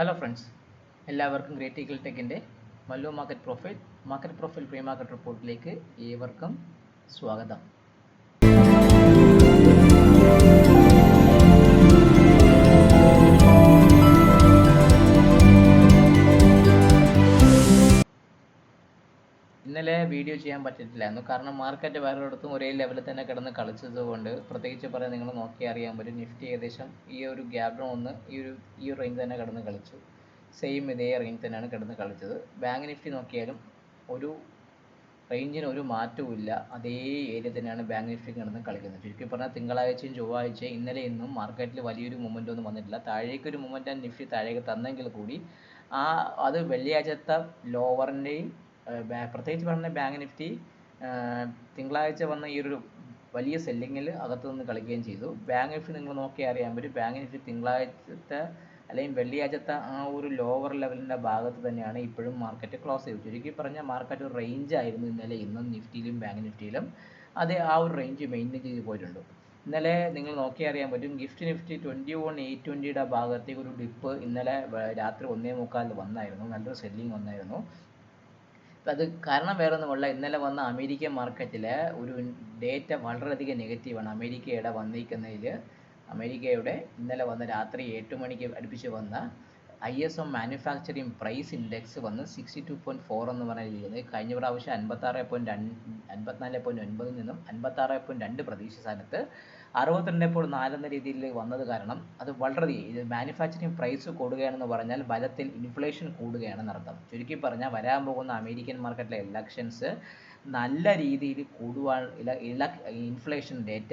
Hello friends എല്ലാവർക്കും great eagle ടെക്കിന്റെ Mallu market profile market profile pre market റിപ്പോർട്ടിലേക്ക് ഏവർക്കും സ്വാഗതം. ഇന്നലെ വീഡിയോ ചെയ്യാൻ പറ്റത്തില്ലായിരുന്നു കാരണം മാർക്കറ്റ് വേറൊരിടത്തും ഒരേ ലെവലിൽ തന്നെ കിടന്ന് കളിച്ചത് കൊണ്ട് പ്രത്യേകിച്ച് പറയാൻ നിങ്ങൾ നോക്കി അറിയാൻ പറ്റും. നിഫ്റ്റി ഏകദേശം ഈ ഒരു ഗ്യാപ് ഒന്ന് ഈ ഒരു ഈ ഒരു റേഞ്ച് തന്നെ കിടന്ന് കളിച്ചു. സെയിം ഇതേ റേഞ്ച് തന്നെയാണ് കിടന്ന് കളിച്ചത്. ബാങ്ക് നിഫ്റ്റി നോക്കിയാലും ഒരു റേഞ്ചിന് ഒരു മാറ്റവും ഇല്ല. അതേ ഏരിയ തന്നെയാണ് ബാങ്ക് നിഫ്റ്റി കിടന്ന് കളിക്കുന്നത്. ചുരുക്കി പറഞ്ഞാൽ തിങ്കളാഴ്ചയും ചൊവ്വാഴ്ചയും ഇന്നലെ ഇന്നും മാർക്കറ്റിൽ വലിയൊരു മൂവ്മെന്റ് ഒന്നും വന്നിട്ടില്ല. താഴേക്കൊരു മൂവ്മെന്റ് നിഫ്റ്റി താഴേക്ക് തന്നെങ്കിൽ കൂടി ആ അത് വെള്ളിയാഴ്ചത്തെ ലോവറിന്റെയും പ്രത്യേകിച്ച് പറഞ്ഞ ബാങ്ക് നിഫ്റ്റി തിങ്കളാഴ്ച വന്ന ഈ ഒരു വലിയ സെല്ലിങ്ങിൽ അകത്തു നിന്ന് കളിക്കുകയും ചെയ്തു. ബാങ്ക് നിഫ്റ്റി നിങ്ങൾ നോക്കി അറിയാൻ പറ്റും. ബാങ്ക് നിഫ്റ്റി തിങ്കളാഴ്ചത്തെ അല്ലെങ്കിൽ വെള്ളിയാഴ്ചത്തെ ആ ഒരു ലോവർ ലെവലിന്റെ ഭാഗത്ത് തന്നെയാണ് ഇപ്പോഴും മാർക്കറ്റ് ക്ലോസ് ചെയ്തത്. ചുരുക്കി പറഞ്ഞാൽ മാർക്കറ്റ് ഒരു റേഞ്ച് ആയിരുന്നു ഇന്നലെ ഇന്നും നിഫ്റ്റിയിലും ബാങ്ക് നിഫ്റ്റിയിലും. അത് ആ ഒരു റേഞ്ച് മെയിന്റെയിൻ ചെയ്ത് പോയിട്ടുണ്ട്. ഇന്നലെ നിങ്ങൾ നോക്കി അറിയാൻ പറ്റും gift Nifty twenty one eight ട്വന്റിയുടെ ഭാഗത്തേക്ക് ഒരു ഡിപ്പ് ഇന്നലെ രാത്രി ഒന്നേ മുക്കാലിൽ വന്നായിരുന്നു. നല്ലൊരു സെല്ലിങ് വന്നായിരുന്നു. അത് കാരണം വേറെ ഒന്നുമല്ല ഇന്നലെ വന്ന അമേരിക്കൻ മാർക്കറ്റിലെ ഒരു ഡേറ്റ വളരെയധികം നെഗറ്റീവാണ് അമേരിക്കയുടെ വന്നിരിക്കുന്നതിൽ അമേരിക്കയുടെ ഇന്നലെ വന്ന രാത്രി എട്ട് മണിക്ക് അടുപ്പിച്ച് വന്ന I S M manufacturing price index വന്ന് സിക്സ്റ്റി ടു പോയിന്റ് ഫോർ എന്ന് പറഞ്ഞിരിക്കുന്നത് കഴിഞ്ഞ പ്രാവശ്യം അൻപത്താറ് പോയിന്റ് രണ്ട് അൻപത്തിനാല് പോയിന്റ് ഒൻപതിൽ നിന്നും അൻപത്താറ് പോയിന്റ് രണ്ട് പ്രതീക്ഷ സ്ഥാനത്ത് അറുപത്തിരണ്ട് ഇപ്പോൾ നാലെന്ന രീതിയിൽ വന്നത് കാരണം അത് വളരെ ഇത് മാനുഫാക്ചറിങ് പ്രൈസ് കൂടുകയാണെന്ന് പറഞ്ഞാൽ ബലത്തിൽ ഇൻഫ്ലേഷൻ കൂടുകയാണെന്ന് അർത്ഥം. ചുരുക്കി പറഞ്ഞാൽ വരാൻ പോകുന്ന അമേരിക്കൻ മാർക്കറ്റിലെ ഇലക്ഷൻസ് നല്ല രീതിയിൽ കൂടുവാൻ ഇൻഫ്ലേഷൻ ഡേറ്റ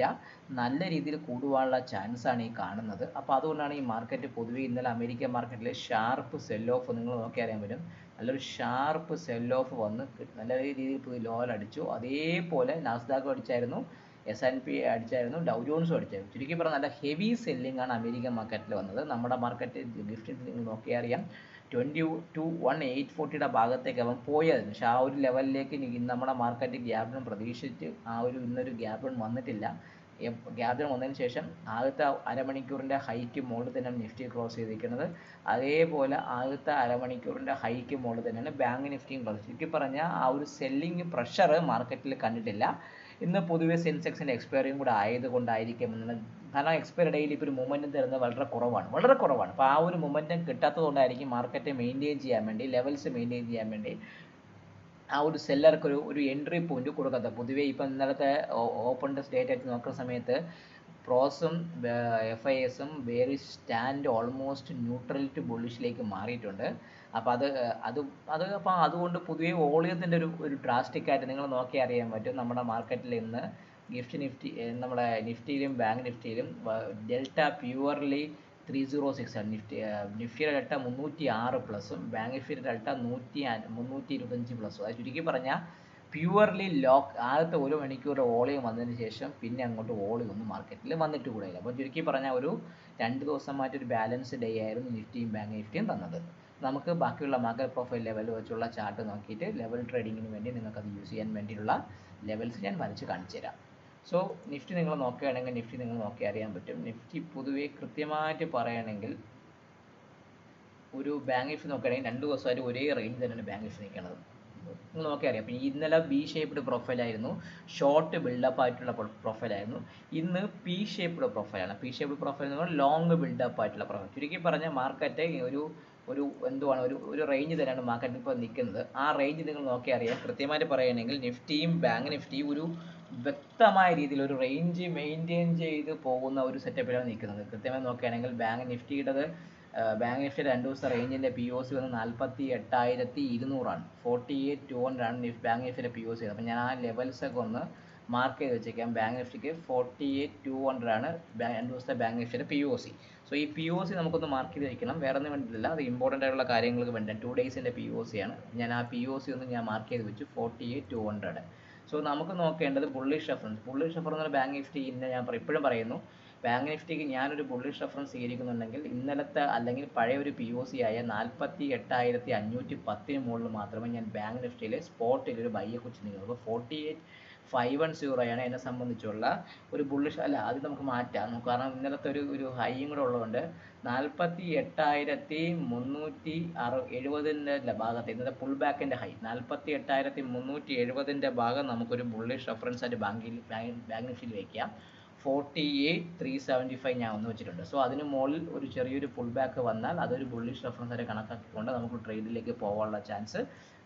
നല്ല രീതിയിൽ കൂടുവാനുള്ള ചാൻസ് ആണ് ഈ കാണുന്നത്. അപ്പോൾ അതുകൊണ്ടാണ് ഈ മാർക്കറ്റ് പൊതുവേ ഇന്നലെ അമേരിക്കൻ മാർക്കറ്റിലെ ഷാർപ്പ് സെൽ ഓഫ് നിങ്ങൾ നോക്കി അറിയാൻ പറ്റും. നല്ലൊരു ഷാർപ്പ് സെൽ ഓഫ് വന്ന് നല്ല രീതിയിൽ ലോയിൽ അടിച്ചു. അതേപോലെ നാസ്ദാക്ക് അടിച്ചായിരുന്നു. എസ് ആൻഡ് പി അടിച്ചായിരുന്നു ഡൗ ജോൺസും അടിച്ചായിരുന്നു. ചുരുക്കി പറഞ്ഞാൽ നല്ല ഹെവി സെല്ലിംഗ് ആണ് അമേരിക്കൻ മാർക്കറ്റിൽ വന്നത്. നമ്മുടെ മാർക്കറ്റ് ഗിഫ്റ്റ് നിങ്ങൾ നോക്കിയാൽ അറിയാം. ട്വന്റി ടു വൺ എയ്റ്റ് ഫോർട്ടിയുടെ ഭാഗത്തേക്ക് അവൻ പോയായിരുന്നു പക്ഷെ ആ ഒരു ലെവലിലേക്ക് നമ്മുടെ മാർക്കറ്റ് ഗ്യാപ്പിനും പ്രതീക്ഷിച്ച് ആ ഒരു ഇന്നൊരു ഗ്യാപ് വന്നിട്ടില്ല. ഗ്യാപ് വന്നതിന് ശേഷം ആദ്യത്തെ അരമണിക്കൂറിന്റെ ഹൈക്ക് മുകളിൽ തന്നെയാണ് നിഫ്റ്റി ക്രോസ് ചെയ്തിരിക്കുന്നത്. അതേപോലെ ആദ്യത്തെ അരമണിക്കൂറിന്റെ ഹൈക്ക് മുകളിൽ തന്നെയാണ് ബാങ്ക് നിഫ്റ്റിയും ക്ലോസ് ചുരുക്കി പറഞ്ഞാൽ ആ ഒരു സെല്ലിംഗ് പ്രഷർ മാർക്കറ്റിൽ കണ്ടിട്ടില്ല. ഇന്ന് പൊതുവെ സെൻസെക്സിന്റെ എക്സ്പയറിയും കൂടെ ആയതുകൊണ്ടായിരിക്കും കാരണം എക്സ്പയർ ഡേയിൽ ഇപ്പോൾ ഒരു മൊമെന്റം തരുന്നത് വളരെ കുറവാണ്. വളരെ കുറവാണ്. അപ്പോൾ ആ ഒരു മൊമെന്റം കിട്ടാത്തതുകൊണ്ടായിരിക്കും മാർക്കറ്റ് മെയിന്റെയിൻ ചെയ്യാൻ വേണ്ടി ലെവൽസ് മെയിന്റെയിൻ ചെയ്യാൻ വേണ്ടി ആ ഒരു സെല്ലർക്ക് ഒരു ഒരു എൻട്രി പോയിന്റ് കൊടുക്കാത്ത പൊതുവേ ഇപ്പം ഇന്നലത്തെ ഓപ്പൺ ഡേറ്റ് ആയിട്ട് നോക്കുന്ന സമയത്ത് പ്രോസും എഫ് ഐ എസും very stand almost neutral to ബുള്ളിഷിലേക്ക് മാറിയിട്ടുണ്ട്. അപ്പോൾ അത് അത് അത് അപ്പോൾ അതുകൊണ്ട് പൊതുവേ വോളിയത്തിന്റെ ഒരു ഒരു ഡ്രാസ്റ്റിക് ആയിട്ട് നിങ്ങൾ നോക്കി അറിയാൻ പറ്റും നമ്മുടെ മാർക്കറ്റിൽ ഇന്ന് ഗിഫ്റ്റ് നിഫ്റ്റി നമ്മുടെ നിഫ്റ്റിയിലും bank നിഫ്റ്റിയിലും delta purely three zero six ആണ് നിഫ്റ്റി നിഫ്റ്റിയുടെ ഡെൽറ്റ മുന്നൂറ്റി ആറ് പ്ലസും ബാങ്ക് നിഫ്റ്റിയുടെ ഡെൽറ്റ നൂറ്റി മുന്നൂറ്റി ഇരുപത്തഞ്ച് പ്ലസും. അത് ചുരുക്കി പറഞ്ഞാൽ പ്യുവർലി ലോക്ക് ആദ്യത്തെ ഒരു മണിക്കൂർ വോളിയം വന്നതിന് ശേഷം പിന്നെ അങ്ങോട്ട് വോളിയം ഒന്നും മാർക്കറ്റിൽ വന്നിട്ട് കൂടെ ഇല്ല. അപ്പോൾ ചുരുക്കി പറഞ്ഞാൽ ഒരു രണ്ട് ദിവസം മാറ്റി ഒരു ബാലൻസ് ഡേ ആയിരുന്നു നിഫ്റ്റിയും ബാങ്ക് നിഫ്റ്റിയും തന്നത്. നമുക്ക് ബാക്കിയുള്ള മാർക്കറ്റ് പ്രൊഫൈൽ ലെവൽ വെച്ചുള്ള ചാർട്ട് നോക്കിയിട്ട് ലെവൽ ട്രേഡിങ്ങിന് വേണ്ടി നിങ്ങൾക്ക് അത് യൂസ് ചെയ്യാൻ വേണ്ടിയുള്ള ലെവൽസ് ഞാൻ വരച്ച് കാണിച്ചു തരാം. സോ നിഫ്റ്റി നിങ്ങൾ നോക്കുകയാണെങ്കിൽ നിഫ്റ്റി നിങ്ങൾ നോക്കി അറിയാൻ പറ്റും. നിഫ്റ്റി പൊതുവെ കൃത്യമായിട്ട് പറയുകയാണെങ്കിൽ ഒരു ബാങ്ക് നിഫ്റ്റി നോക്കുകയാണെങ്കിൽ രണ്ട് ദിവസമായിട്ട് ഒരേ റേഞ്ച് തന്നെയാണ് ബാങ്ക് നിഫ്റ്റി നിൽക്കുന്നത്. നിങ്ങൾ നോക്കി അറിയാം അപ്പം ഇന്നലെ ബി ഷേപ്ഡ് പ്രൊഫൈലായിരുന്നു ഷോർട്ട് ബിൽഡപ്പ് ആയിട്ടുള്ള പ്രൊഫൈലായിരുന്നു ഇന്ന് പി ഷേപ്ഡ് പ്രൊഫൈലാണ് പി ഷേപ്ഡ് പ്രൊഫൈൽ എന്ന് പറഞ്ഞാൽ ലോങ് ബിൽഡപ്പ് ആയിട്ടുള്ള പ്രൊഫൈൽ ചുരുക്കി പറഞ്ഞാൽ മാർക്കറ്റ് ഒരു ഒരു എന്തുവാണ് ഒരു ഒരു റേഞ്ച് തന്നെയാണ് മാർക്കറ്റ് ഇപ്പോൾ നിൽക്കുന്നത് ആ റേഞ്ച് നിങ്ങൾ നോക്കി അറിയാം. കൃത്യമായിട്ട് പറയുകയാണെങ്കിൽ നിഫ്റ്റിയും ബാങ്ക് നിഫ്റ്റിയും ഒരു വ്യക്തമായ രീതിയിൽ ഒരു റേഞ്ച് മെയിന്റെയിൻ ചെയ്ത് പോകുന്ന ഒരു സെറ്റപ്പിലാണ് നിൽക്കുന്നത്. കൃത്യമായി നോക്കുകയാണെങ്കിൽ ബാങ്ക് നിഫ്റ്റിയുടേത് ബാങ്ക് നിഫ്റ്റി രണ്ട് ദിവസത്തെ റേഞ്ചിന്റെ പി ഒ സി വന്ന് നാൽപ്പത്തി എട്ടായിരത്തി ഇരുന്നൂറാണ് ഫോർട്ടി എയ്റ്റ് ടു ഹൺഡ്രഡാണ് നിഫ് ബാങ്ക് നിഫ്റ്റിയുടെ പി ഒ സി അപ്പോൾ ഞാൻ ആ ലെവൽസൊക്കെ ഒന്ന് മാർക്ക് ചെയ്ത് വെച്ചേക്കാം. ബാങ്ക് നിഫ്റ്റിക്ക് ഫോർട്ടി എയ്റ്റ് ടു ഹൺഡ്രഡാണ് രണ്ട് ദിവസത്തെ ബാങ്ക് നിഫ്റ്റിയുടെ പി ഒ സി സോ ഈ പി ഒ സി നമുക്കൊന്ന് മാർക്ക് ചെയ്ത് വെക്കണം. വേറെ ഒന്നും വേണ്ടിയില്ല അത് ഇമ്പോർട്ടന്റ് ആയിട്ടുള്ള കാര്യങ്ങൾക്ക് വേണ്ടി ടു ഡേയ്സിന്റെ പി ഒ സി ആണ്. ഞാൻ ആ പി ഒ സി ഒന്ന് ഞാൻ മാർക്ക് ചെയ്ത് വെച്ചു. Forty eight two hundred so നമുക്ക് നോക്കേണ്ടത് bullish reference bullish reference bank Nifty ഇന്ന് ഞാൻ ഇപ്പോഴും പറയുന്നു. ബാങ്ക് നിഫ്റ്റിക്ക് ഞാനൊരു ബുള്ളിഷ് റെഫറൻസ് സ്വീകരിക്കുന്നുണ്ടെങ്കിൽ ഇന്നലത്തെ അല്ലെങ്കിൽ പഴയ ഒരു പി ഒ സി ആയ നാൽപ്പത്തി എട്ടായിരത്തി അഞ്ഞൂറ്റി പത്തിന് മുകളിൽ മാത്രമേ ഞാൻ ബാങ്ക് നിഫ്റ്റിയിലെ സ്പോട്ടിൽ ഒരു ബൈയെ കുറിച്ച് നിൽക്കുന്നുള്ളൂ ഫോർട്ടി എയ്റ്റ് ഫൈവ് വൺ സീറോയാണ് എന്നെ സംബന്ധിച്ചുള്ള ഒരു ബുള്ളിഷ് അല്ല അത് നമുക്ക് മാറ്റാം. കാരണം ഇന്നലത്തെ ഒരു ഒരു ഹൈയും കൂടെ ഉള്ളതുകൊണ്ട് നാൽപ്പത്തി എട്ടായിരത്തി മുന്നൂറ്റി അറു എഴുപതിന്റെ ഭാഗത്ത് ഇന്നത്തെ പുൾ ബാക്കിന്റെ ഹൈ നാൽപ്പത്തി എട്ടായിരത്തി മുന്നൂറ്റി എഴുപതിന്റെ ഭാഗം നമുക്കൊരു ബുള്ളിഷ് റെഫറൻസ് ആയിട്ട് ബാങ്കിൽ ബാങ്ക് നിഫ്റ്റിയിൽ വയ്ക്കാം forty eight three seventy five ഞാൻ ഒന്ന് വെച്ചിട്ടുണ്ട്. സോ അതിന് മുകളിൽ ഒരു ചെറിയൊരു പുൾ ബാക്ക് വന്നാൽ അതൊരു ബുള്ളിഷ് റെഫറൻസ് ആയിട്ട് കണക്കാക്കിക്കൊണ്ട് നമുക്ക് ട്രേഡിലേക്ക് പോകാനുള്ള ചാൻസ്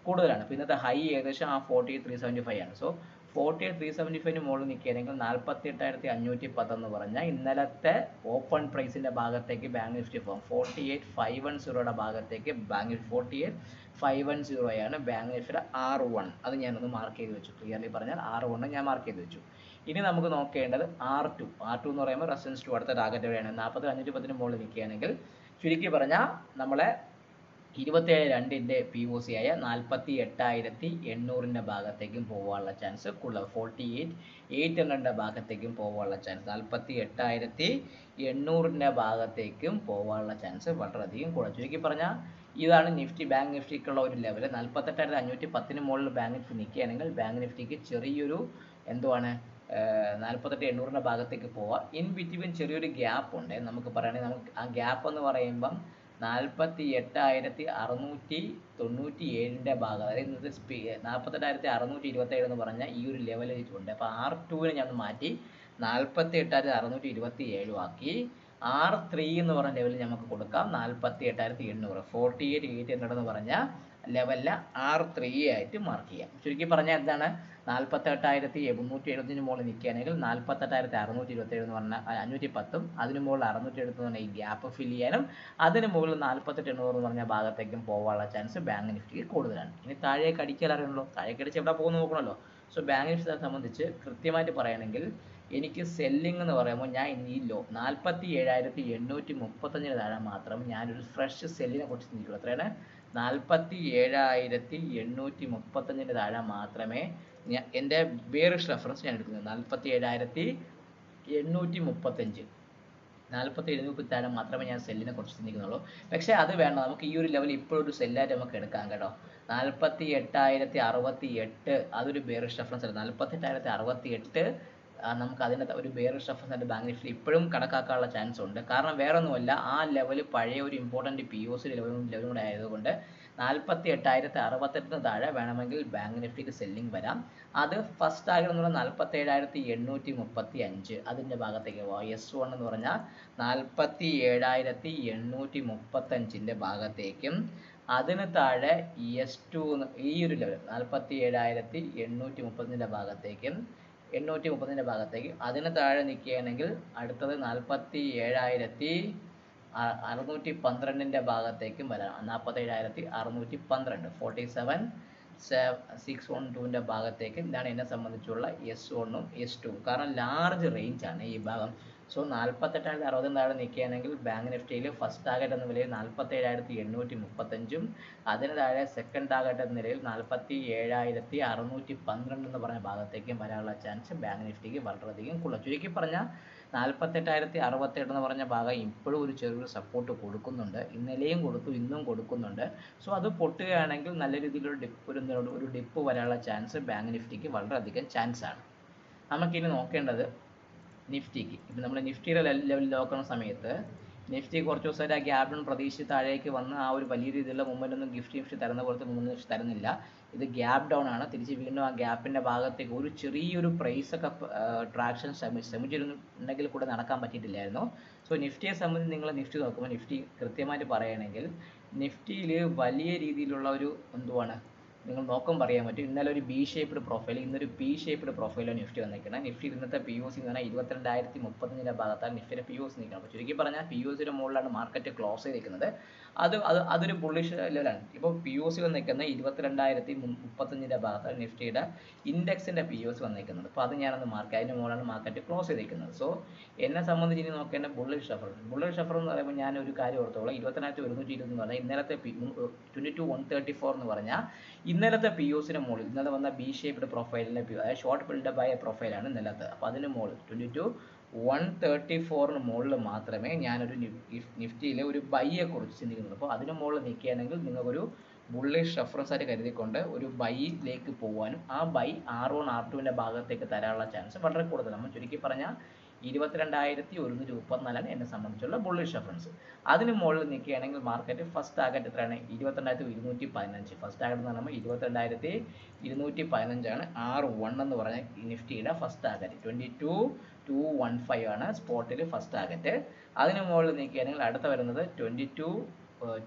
കൂടുതലാണ്. അപ്പോൾ ഇന്നത്തെ ഹൈ ഏകദേശം ആ ഫോർട്ടി ത്രീ സെവന്റി ഫൈവ് ആണ്. സോ ഫോർട്ടി ത്രീ സെവന്റി ഫൈവിന് മുകളിൽ നിൽക്കുകയാണെങ്കിൽ നാൽപ്പത്തി എട്ടായിരത്തി അഞ്ഞൂറ്റി പത്തെന്ന് പറഞ്ഞാൽ ഇന്നലത്തെ ഓപ്പൺ പ്രൈസിന്റെ ഭാഗത്തേക്ക് ബാങ്ക് നിഫ്റ്റി പോകും ഫോർട്ടി എയ്റ്റ് ഫൈവ് വൺ സീറോയുടെ ഭാഗത്തേക്ക് bank forty eight five one സീറോയാണ് bank നിഫ്റ്റിയുടെ ആറ് വൺ അത് ഞാനൊന്ന് മാർക്ക് ചെയ്ത് വെച്ചു. ക്ലിയർലി പറഞ്ഞാൽ ആറ് വൺ ഞാൻ മാർക്ക് ചെയ്ത് വെച്ചു. ഇനി നമുക്ക് നോക്കേണ്ടത് ആർ ടു ആർ ടു എന്ന് പറയുമ്പോൾ റെസിസ്റ്റൻസ് ടു അടുത്ത ടാർഗറ്റ് എവിടെയാണ്? നാൽപ്പത് അഞ്ഞൂറ്റി പത്തിന് മുകളിൽ നിൽക്കുകയാണെങ്കിൽ ചുരുക്കി പറഞ്ഞാൽ നമ്മളെ ഇരുപത്തേഴ് രണ്ടിന്റെ പി ഒ സി ആയ നാൽപ്പത്തി എട്ടായിരത്തി എണ്ണൂറിന്റെ ഭാഗത്തേക്കും പോകാനുള്ള ചാൻസ് കൂടുതൽ. ഫോർട്ടി എയ്റ്റ് എയ്റ്റ് ഹൺഡ്രഡിന്റെ ഭാഗത്തേക്കും പോകാനുള്ള ചാൻസ് നാൽപ്പത്തി എട്ടായിരത്തി എണ്ണൂറിന്റെ ഭാഗത്തേക്കും പോകാനുള്ള ചാൻസ് വളരെയധികം കൂടുതൽ. ചുരുക്കി പറഞ്ഞാൽ ഇതാണ് നിഫ്റ്റി ബാങ്ക് നിഫ്റ്റിക്കുള്ള ഒരു ലെവൽ നാൽപ്പത്തെട്ടായിരത്തി അഞ്ഞൂറ്റി പത്തിന് മുകളിൽ ബാങ്ക് നിഫ്റ്റി നിൽക്കുകയാണെങ്കിൽ ബാങ്ക് നിഫ്റ്റിക്ക് ചെറിയൊരു എന്തുവാണ്? നാൽപ്പത്തെട്ട് എണ്ണൂറിന്റെ ഭാഗത്തേക്ക് പോവാം. ഇൻ ബിറ്റ്വീൻ ചെറിയൊരു ഗ്യാപ്പ് ഉണ്ട്. നമുക്ക് പറയുകയാണെങ്കിൽ നമുക്ക് ആ ഗ്യാപ്പ് എന്ന് പറയുമ്പം നാൽപ്പത്തി എട്ടായിരത്തി അറുന്നൂറ്റി തൊണ്ണൂറ്റി ഏഴിന്റെ ഭാഗം അതായത് ഇന്നത്തെ സ്പീ നാൽപ്പത്തെട്ടായിരത്തി അറുന്നൂറ്റി ഇരുപത്തേഴ് എന്ന് പറഞ്ഞാൽ ഈ ഒരു ലെവലിൽ ഉണ്ട് അപ്പോൾ ആർ ടുവിനെ ഞാൻ മാറ്റി നാൽപ്പത്തി എട്ടായിരത്തി അറുന്നൂറ്റി ഇരുപത്തി ഏഴും ആക്കി. ആർ ത്രീ എന്ന് പറഞ്ഞ ലെവലിൽ നമുക്ക് കൊടുക്കാം. നാൽപ്പത്തി എട്ടായിരത്തി എണ്ണൂറ് ഫോർട്ടി എയ്റ്റ് എയ്റ്റ് ഹൺഡ്രഡ് എന്ന് പറഞ്ഞാൽ ലെവലിൽ ആർ ത്രീ ആയിട്ട് മാർക്ക് ചെയ്യാം. ചുരുക്കി പറഞ്ഞാൽ എന്താണ്? നാൽപ്പത്തെട്ടായിരത്തി എഴുന്നൂറ്റി എഴുപത്തിന് മുകളിൽ നിൽക്കുകയാണെങ്കിൽ നാൽപ്പത്തെട്ടായിരത്തി അറുന്നൂറ്റി ഇരുപത്തേഴ് എന്ന് പറഞ്ഞാൽ അഞ്ഞൂറ്റി പത്തും അതിന് മുകളിൽ അറുന്നൂറ്റി എഴുപത്തി പറഞ്ഞാൽ ഈ ഗ്യാപ്പ് ഫിൽ ചെയ്യാനും അതിന് മുകളിൽ നാൽപ്പത്തെട്ട് എണ്ണൂറ് എന്ന് പറഞ്ഞ ഭാഗത്തേക്കും പോകാനുള്ള ചാൻസ് ബാങ്ക് നിഫ്റ്റിക്ക് കൂടുതലാണ്. ഇനി താഴേക്ക് അടിക്കാൻ അറിയണല്ലോ താഴേക്ക് അടിച്ച് എവിടെ പോകുന്നു നോക്കണമല്ലോ. സോ ബാങ്ക് നിഫ്റ്റി സംബന്ധിച്ച് കൃത്യമായിട്ട് പറയുകയാണെങ്കിൽ എനിക്ക് സെല്ലിംഗ് എന്ന് പറയുമ്പോൾ ഞാൻ ഈ ലോ നാൽപ്പത്തി ഏഴായിരത്തി എണ്ണൂറ്റി മുപ്പത്തഞ്ചിന് താഴെ മാത്രം ഞാനൊരു ഫ്രഷ് സെല്ലിനെ കുറിച്ച് ചിന്തിക്കുള്ളൂ. എത്രയാണ് നാൽപ്പത്തി ഏഴായിരത്തി എണ്ണൂറ്റി മുപ്പത്തഞ്ചിന് താഴെ മാത്രമേ ഞാൻ എന്റെ ബിയറിഷ് റെഫറൻസ് ഞാൻ എടുക്കുന്നത് നാൽപ്പത്തി ഏഴായിരത്തി എണ്ണൂറ്റി മുപ്പത്തഞ്ച് നാൽപ്പത്തി എഴുന്നൂറ്റി താഴെ മാത്രമേ ഞാൻ സെല്ലിനെ കുറിച്ച് ചിന്തിക്കുന്നുള്ളൂ. പക്ഷേ അത് വേണ്ട നമുക്ക് ഈ ഒരു ലെവൽ ഇപ്പോഴൊരു സെല്ലായിട്ട് നമുക്ക് എടുക്കാം കേട്ടോ. നാൽപ്പത്തി എട്ടായിരത്തി അറുപത്തി എട്ട് അതൊരു ബേറിഷ് റെഫറൻസ് ആണ് നാൽപ്പത്തി എട്ടായിരത്തി അറുപത്തി എട്ട് നമുക്ക് അതിന്റെ ഒരു ബേറിഷ് റെഫറൻസ് ആയിട്ട് ബാങ്ക് നിഫ്റ്റി ഇപ്പോഴും കണക്കാക്കാനുള്ള ചാൻസ് ഉണ്ട്. കാരണം വേറൊന്നുമല്ല ആ ലെവൽ പഴയ ഒരു ഇമ്പോർട്ടന്റ് പി ഒ സി ലെവലും ലെവലും കൂടെ ആയതുകൊണ്ട് നാൽപ്പത്തി എട്ടായിരത്തി അറുപത്തെട്ടിന് താഴെ വേണമെങ്കിൽ ബാങ്ക് നിഫ്റ്റിക്ക് സെല്ലിംഗ് വരാം. അത് ഫസ്റ്റ് ടാർഗറ്റ് എന്ന് പറഞ്ഞാൽ നാൽപ്പത്തി ഏഴായിരത്തി എണ്ണൂറ്റി മുപ്പത്തി അഞ്ച് അതിന്റെ ഭാഗത്തേക്ക് പോവാം എസ് വൺ എന്ന് പറഞ്ഞാൽ നാൽപ്പത്തി ഏഴായിരത്തി എണ്ണൂറ്റി മുപ്പത്തഞ്ചിന്റെ ഭാഗത്തേക്കും. അതിന് താഴെ എസ് ടു ഈ ഒരു ലെവൽ നാൽപ്പത്തി ഏഴായിരത്തി എണ്ണൂറ്റി മുപ്പതിന്റെ ഭാഗത്തേക്കും എണ്ണൂറ്റി മുപ്പതിന്റെ ഭാഗത്തേക്ക്. അതിന് താഴെ നിൽക്കുകയാണെങ്കിൽ അടുത്തത് നാൽപ്പത്തി ഏഴായിരത്തി അറുന്നൂറ്റി പന്ത്രണ്ടിന്റെ ഭാഗത്തേക്കും വരാം. നാൽപ്പത്തേഴായിരത്തി അറുന്നൂറ്റി പന്ത്രണ്ട് ഫോർട്ടി സെവൻ സിക്സ് വൺ ടുവിന്റെ ഭാഗത്തേക്ക് ഇതാണ് എന്നെ സംബന്ധിച്ചുള്ള എസ് വണ്ണും എസ് ടുവും കാരണം ലാർജ് റേഞ്ച് ആണ് ഈ ഭാഗം. സോ നാൽപ്പത്തെട്ടായിരത്തി അറുപതിന് താഴെ നിൽക്കുകയാണെങ്കിൽ ബാങ്ക് നിഫ്റ്റിയിൽ ഫസ്റ്റ് ടാർഗറ്റ് എന്ന നിലയിൽ നാൽപ്പത്തേഴായിരത്തി എണ്ണൂറ്റി മുപ്പത്തഞ്ചും അതിന് താഴെ സെക്കൻഡ് ടാർഗറ്റ് എന്ന നിലയിൽ നാൽപ്പത്തി ഏഴായിരത്തി അറുന്നൂറ്റി പന്ത്രണ്ട് എന്ന് പറഞ്ഞ ഭാഗത്തേക്കും വരാനുള്ള ചാൻസ് ബാങ്ക് നിഫ്റ്റിക്ക് വളരെയധികം കൂടുതൽ. ചുരുക്കി പറഞ്ഞാൽ നാൽപ്പത്തെട്ടായിരത്തി അറുപത്തെട്ട് എന്ന് പറഞ്ഞ ഭാഗം ഇപ്പോഴും ഒരു ചെറിയൊരു സപ്പോർട്ട് കൊടുക്കുന്നുണ്ട്. ഇന്നലെയും കൊടുത്തു ഇന്നും കൊടുക്കുന്നുണ്ട്. സോ അത് പൊട്ടുകയാണെങ്കിൽ നല്ല രീതിയിലൊരു ഡിപ്പ് ഒരു ഒരു ഡിപ്പ് വരാനുള്ള ചാൻസ് ബാങ്ക് നിഫ്റ്റിക്ക് വളരെയധികം ചാൻസ് ആണ്. നമുക്കിനി നോക്കേണ്ടത് നിഫ്റ്റിക്ക്. ഇപ്പം നമ്മൾ നിഫ്റ്റിയുടെ ലെവലിൽ നോക്കുന്ന സമയത്ത് നിഫ്റ്റി കുറച്ച് ദിവസമായിട്ട് ആ ഗ്യാപ്പിന് പ്രതീക്ഷിച്ച് താഴേക്ക് വന്ന് ആ ഒരു വലിയ രീതിയിലുള്ള മൂവ്മെന്റ് ഒന്നും ഗിഫ്റ്റ് നിഫ്റ്റി തരുന്ന പോലത്തെ മൂവ്മെന്റ് തരുന്നില്ല. ഇത് ഗ്യാപ്പ് ഡൗൺ ആണ്. തിരിച്ച് വീണ്ടും ആ ഗ്യാപ്പിന്റെ ഭാഗത്തേക്ക് ഒരു ചെറിയൊരു പ്രൈസ് ഒക്കെ ട്രാക്ഷൻ ശ്രമിച്ചിരുന്നുണ്ടെങ്കിൽ കൂടെ നടക്കാൻ പറ്റിയിട്ടില്ലായിരുന്നു. സോ നിഫ്റ്റിയെ സംബന്ധിച്ച് നിങ്ങൾ നിഫ്റ്റി നോക്കുമ്പോൾ നിഫ്റ്റി കൃത്യമായിട്ട് പറയുകയാണെങ്കിൽ നിഫ്റ്റിയിൽ വലിയ രീതിയിലുള്ള ഒരു എന്തുവാണ് നിങ്ങൾ നോക്കുമ്പോൾ അറിയാൻ പറ്റും. ഇന്നലെ ഒരു ബി ഷേപ്പ്ഡ് പ്രൊഫൈൽ ഇന്നൊരു പി ഷേപ്പ്ഡ് പ്രൊഫൈലാണ് നിഫ്റ്റി വന്നിരിക്കുന്നത് നിഫ്റ്റി ഇന്നത്തെ പി ഒ സി എന്ന് പറഞ്ഞാൽ ഇരുപത്തിരണ്ടായിരത്തി മുപ്പത്തഞ്ചിന്റെ ഭാഗത്താണ് നിഫ്റ്റിയുടെ പി ഒ സി നിൽക്കുന്നത്. അപ്പോൾ ചുരുക്കി പറഞ്ഞാൽ പി ഒ സിയുടെ മുകളിലാണ് മാർക്കറ്റ് ക്ലോസ് ചെയ്തിരിക്കുന്നത് അത് അത് അതൊരു ബുള്ളിഷ് ലെവലാണ് ഇപ്പോൾ പി ഒ സി വന്നിരിക്കുന്നത് ഇരുപത്തിരണ്ടായിരത്തി മുപ്പത്തഞ്ചിന്റെ ഭാഗത്താണ് നിഫ്റ്റിയുടെ ഇൻഡെക്സിന്റെ പി ഒ സി വന്നിരിക്കുന്നത് അപ്പോൾ അത് ഞാനൊന്ന് മാർക്ക് അതിന്റെ മുകളിലാണ് മാർക്കറ്റ് ക്ലോസ് ചെയ്തിരിക്കുന്നത് സോ എന്നെ സംബന്ധിച്ച് ഇനി നോക്കേണ്ട ബുള്ളിഷ് ഷഫർ ബുള്ളിഷ് ഷഫർ എന്ന് പറയുമ്പോൾ ഞാൻ ഒരു കാര്യം ഓർത്തോളാം. ഇരുപത്തിനായിരത്തി ഒരുന്നൂറ്റി ഇരുപത് എന്ന് പറഞ്ഞാൽ ഇന്നലത്തെ twenty two one thirty four എന്ന് പറഞ്ഞാൽ ഇന്നലത്തെ പി ഒസിന് മുകളിൽ ഇന്നലെ വന്ന ബി ഷേപ്ഡ് പ്രൊഫൈലിന്റെ പി അതായത് ഷോർട്ട് ബിൽഡപ്പ് ആയ പ്രൊഫൈലാണ് ഇന്നലത്തെ. അപ്പോൾ അതിന് മുകളിൽ ട്വന്റി ടു വൺ തേർട്ടി ഫോറിന് മുകളിൽ മാത്രമേ ഞാനൊരു നിഫ്റ്റിയിലെ ഒരു ബൈയെ കുറിച്ച് ചിന്തിക്കുന്നുള്ളൂ. അപ്പോൾ അതിന് മുകളിൽ നിൽക്കുകയാണെങ്കിൽ നിങ്ങൾക്കൊരു ബുള്ളിഷ് റെഫറൻസ് ആയിട്ട് കരുതിക്കൊണ്ട് ഒരു ബൈയിലേക്ക് പോകാനും ആ ബൈ ആർ വൺ ആർ ടുവിന്റെ ഭാഗത്തേക്ക് തരാനുള്ള ചാൻസ് വളരെ കൂടുതലാണ്. ചുരുക്കി പറഞ്ഞാൽ ഇരുപത്തിരണ്ടായിരത്തി ഒരുന്നൂറ്റി മുപ്പത്തിനാലാണ് എന്നെ സംബന്ധിച്ചുള്ള ബുള്ളിഷ് റെഫറൻസ് അതിന് മുകളിൽ നിൽക്കുകയാണെങ്കിൽ മാർക്കറ്റ് ഫസ്റ്റ് ടാർഗറ്റ് എത്രയാണ്? ഇരുപത്തിരണ്ടായിരത്തി ഇരുന്നൂറ്റി പതിനഞ്ച് ഫസ്റ്റ് ടാർഗറ്റ് എന്ന് പറയുമ്പോൾ ഇരുപത്തിരണ്ടായിരത്തി ഇരുന്നൂറ്റി പതിനഞ്ചാണ് ആർ വൺ എന്ന് പറഞ്ഞ നിഫ്റ്റിയുടെ first target twenty two two one five ആണ് സ്പോട്ടിൽ ഫസ്റ്റ് ടാർഗറ്റ് അതിന് മുകളിൽ നിൽക്കുകയാണെങ്കിൽ അടുത്ത വരുന്നത് twenty two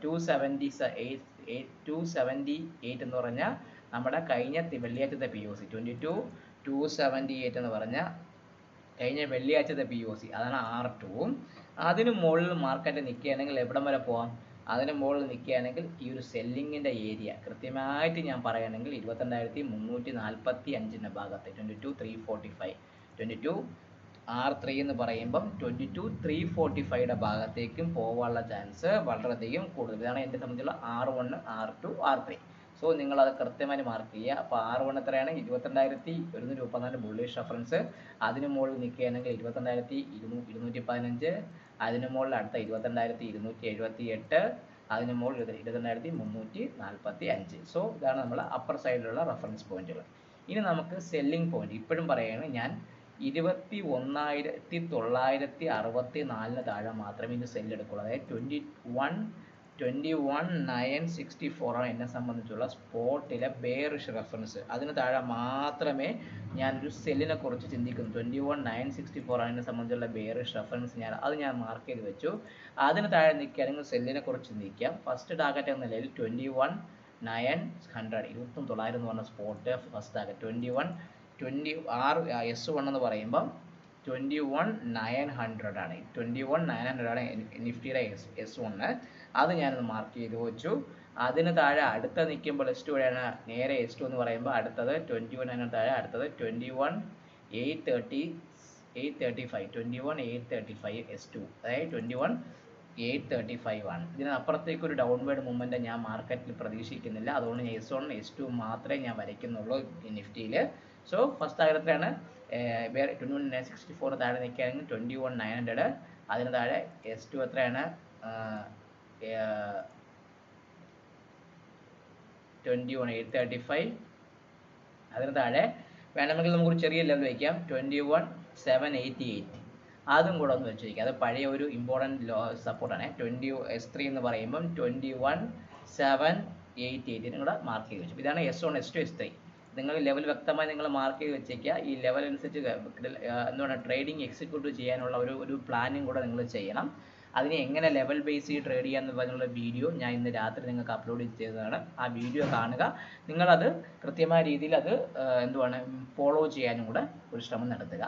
two seventy eight two seventy eight എന്ന് പറഞ്ഞാൽ നമ്മുടെ കഴിഞ്ഞ വെള്ളിയാഴ്ചത്തെ P O C twenty two two seventy eight എന്ന് പറഞ്ഞാൽ കഴിഞ്ഞ വെള്ളിയാഴ്ചത്തെ പി ഒ സി അതാണ് ആർ ടുവും അതിന് മുകളിൽ മാർക്കറ്റ് നിൽക്കുകയാണെങ്കിൽ എവിടം വരെ പോവാം? അതിന് മുകളിൽ നിൽക്കുകയാണെങ്കിൽ ഈ ഒരു സെല്ലിങ്ങിന്റെ ഏരിയ കൃത്യമായിട്ട് ഞാൻ പറയുകയാണെങ്കിൽ ഇരുപത്തിരണ്ടായിരത്തി മുന്നൂറ്റി നാൽപ്പത്തി അഞ്ചിന്റെ ഭാഗത്ത് twenty two three forty five twenty two R three എന്ന് പറയുമ്പം ട്വന്റി ടു ത്രീ ഫോർട്ടി ഫൈവയുടെ ഭാഗത്തേക്കും പോകാനുള്ള ചാൻസ് വളരെയധികം കൂടുതൽ. ഇതാണ് എന്റെ സംബന്ധിച്ചുള്ള R one R two R three so നിങ്ങൾ അത് കൃത്യമായി മാർക്ക് ചെയ്യുക. അപ്പോൾ ആർ വൺ എത്രയാണ് ഇരുപത്തിരണ്ടായിരത്തി ഒരുന്നൂറ്റി മുപ്പത്തിനാല് ബുള്ളിഷ് റഫറൻസ് അതിന് മുകളിൽ നിൽക്കുകയാണെങ്കിൽ ഇരുപത്തിരണ്ടായിരത്തി ഇരുന്നൂ ഇരുന്നൂറ്റി പതിനഞ്ച് അതിന് മുകളിൽ അടുത്ത ഇരുപത്തിരണ്ടായിരത്തി ഇരുന്നൂറ്റി എഴുപത്തി എട്ട് അതിന് മുകളിൽ ഇരുപത്തി- ഇരുപത്തിരണ്ടായിരത്തി മുന്നൂറ്റി നാൽപ്പത്തി അഞ്ച് സോ ഇതാണ് നമ്മൾ അപ്പർ സൈഡിലുള്ള റഫറൻസ് പോയിന്റുകൾ ഇനി നമുക്ക് സെല്ലിംഗ് പോയിന്റ് ഇപ്പോഴും പറയുകയാണ് ഞാൻ ഇരുപത്തി ഒന്നായിരത്തി തൊള്ളായിരത്തി അറുപത്തി നാലിന് താഴെ മാത്രമേ ഇത് സെല്ല് എടുക്കുള്ളൂ. അതായത് twenty one twenty one nine sixty ഫോറാണ് എന്നെ സംബന്ധിച്ചുള്ള സ്പോട്ടിലെ ബെയറിഷ് റെഫറൻസ് അതിന് താഴെ മാത്രമേ ഞാനൊരു സെല്ലിനെ കുറിച്ച് ചിന്തിക്കുന്നു ട്വന്റി വൺ നയൻ സിക്സ്റ്റി ഫോറാണ് എന്നെ സംബന്ധിച്ചുള്ള ബെയറിഷ് റെഫറൻസ് ഞാൻ അത് ഞാൻ മാർക്ക് ചെയ്ത് വെച്ചു. അതിന് താഴെ നിൽക്കുകയാണെങ്കിൽ സെല്ലിനെ കുറിച്ച് ചിന്തിക്കാം. ഫസ്റ്റ് ടാർഗറ്റ് എന്ന നിലയിൽ ട്വന്റി വൺ നയൻ ഹൺഡ്രഡ് ഇരുപത്തൊന്ന് തൊള്ളായിരം എന്ന് പറഞ്ഞ spot first target twenty one twenty ആറ് എസ് വൺ എന്ന് പറയുമ്പം ട്വന്റി വൺ നയൻ ഹൺഡ്രഡ് ആണ്. ട്വന്റി വൺ നയൻ ഹൺഡ്രഡ് ആണ് നിഫ്റ്റിയുടെ എസ് എസ് വണ്ണ് അത് ഞാനൊന്ന് മാർക്ക് ചെയ്ത് വെച്ചു. അതിന് താഴെ അടുത്ത നിൽക്കുമ്പോൾ എസ് ടു ആണ് നേരെ എസ് ടു എന്ന് പറയുമ്പോൾ അടുത്തത് ട്വന്റി വൺ അതിന് താഴെ അടുത്തത് twenty one eight thirty eight thirty five twenty one eight thirty five S two അതായത് twenty one eight thirty five ആണ് ഇതിനപ്പുറത്തേക്ക് ഒരു ഡൗൺവേർഡ് മൂവ്മെന്റ് ഞാൻ മാർക്കറ്റിൽ പ്രതീക്ഷിക്കുന്നില്ല. അതുകൊണ്ട് ഞാൻ എസ് വൺ എസ് ടു മാത്രമേ ഞാൻ വരയ്ക്കുന്നുള്ളൂ നിഫ്റ്റിയിൽ സോ ഫസ്റ്റ് ആഗ്രഹത്തിലാണ് വേറെ ട്വന്റി വൺ സിക്സ്റ്റി ഫോർ താഴെ നിൽക്കുകയാണെങ്കിൽ ട്വന്റി വൺ നയൻ ഹൺഡ്രഡ് അതിന് താഴെ എസ് ടു എത്രയാണ്? Twenty one eight thirty five അതിന് താഴെ വേണമെങ്കിൽ നമുക്കൊരു ചെറിയ ലെവൽ വയ്ക്കാം. Twenty one seven eighty eight അതും കൂടെ ഒന്ന് അത് പഴയ ഒരു ഇമ്പോർട്ടന്റ് ലോ സപ്പോർട്ടാണ് ട്വന്റി എസ് ത്രീ എന്ന് പറയുമ്പം ട്വന്റി വൺ സെവൻ എയ്റ്റ് എയ്റ്റിനും കൂടെ മാർക്ക് ചെയ്ത് വെച്ചു ഇതാണ് S one S two S three നിങ്ങൾ ലെവൽ വ്യക്തമായി നിങ്ങൾ മാർക്ക് ചെയ്ത് വെച്ചേക്കുക ഈ ലെവൽ അനുസരിച്ച് എന്താണ് ട്രേഡിംഗ് എക്സിക്യൂട്ട് ചെയ്യാനുള്ള ഒരു ഒരു പ്ലാനും കൂടെ നിങ്ങൾ ചെയ്യണം. അതിനെ എങ്ങനെ ലെവൽ ബേസ് ചെയ്ത് ട്രേഡ് ചെയ്യാന്ന് പറഞ്ഞുള്ള വീഡിയോ ഞാൻ ഇന്ന് രാത്രി നിങ്ങൾക്ക് അപ്ലോഡ് ചെയ്തതാണ്. ആ വീഡിയോ കാണുക. നിങ്ങളത് കൃത്യമായ രീതിയിൽ അത് എന്തുവാണ് ഫോളോ ചെയ്യാനും കൂടെ ഒരു ശ്രമം നടത്തുക.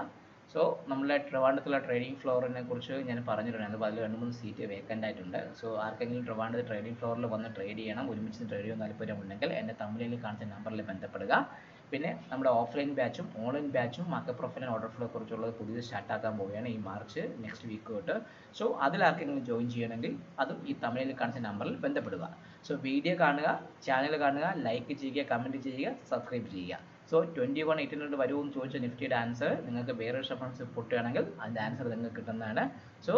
സോ നമ്മളെ ട്രിവാൻഡ്രത്തുള്ള ട്രേഡിംഗ് ഫ്ലോറിനെ കുറിച്ച് ഞാൻ പറഞ്ഞിട്ടുണ്ടായിരുന്നു അപ്പോൾ അതിൽ രണ്ട് മൂന്ന് സീറ്റ് വേക്കന്റ് ആയിട്ടുണ്ട്. സോ ആർക്കെങ്കിലും ട്രിവാൻഡ്രത്ത് ട്രേഡിംഗ് ഫ്ലോറിൽ വന്ന് ട്രേഡ് ചെയ്യണം ഒരുമിച്ച് ട്രേഡ് ചെയ്യാൻ താല്പര്യമുണ്ടെങ്കിൽ എന്റെ തമിഴിൽ കാണിച്ച നമ്പറിൽ ബന്ധപ്പെടുക. പിന്നെ നമ്മുടെ ഓഫ്ലൈൻ ബാച്ചും ഓൺലൈൻ ബാച്ചും മാർക്കറ്റ് പ്രൊഫൈൽ ഓർഡർ ഫ്ലോ കുറിച്ചുള്ളത് പുതിയത് സ്റ്റാർട്ട് ആക്കാൻ പോവുകയാണ് ഈ മാർച്ച് നെക്സ്റ്റ് വീക്ക് തൊട്ട്. സോ അതിൽ ആർക്കെങ്കിലും ജോയിൻ ചെയ്യണമെങ്കിൽ അതും ഈ തമിഴിൽ കാണിച്ച നമ്പറിൽ ബന്ധപ്പെടുക. സോ വീഡിയോ കാണുക ചാനൽ കാണുക ലൈക്ക് ചെയ്യുക കമന്റ് ചെയ്യുക സബ്സ്ക്രൈബ് ചെയ്യുക. So twenty one eight hundred വരുമെന്ന് ചോദിച്ച നിഫ്റ്റിയുടെ ആൻസർ നിങ്ങൾക്ക് വേറെ റെഫറൻസ് പൊട്ടുകയാണെങ്കിൽ അതിന്റെ ആൻസർ നിങ്ങൾക്ക് കിട്ടുന്നതാണ്. സോ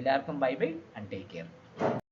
എല്ലാവർക്കും bye bye and take care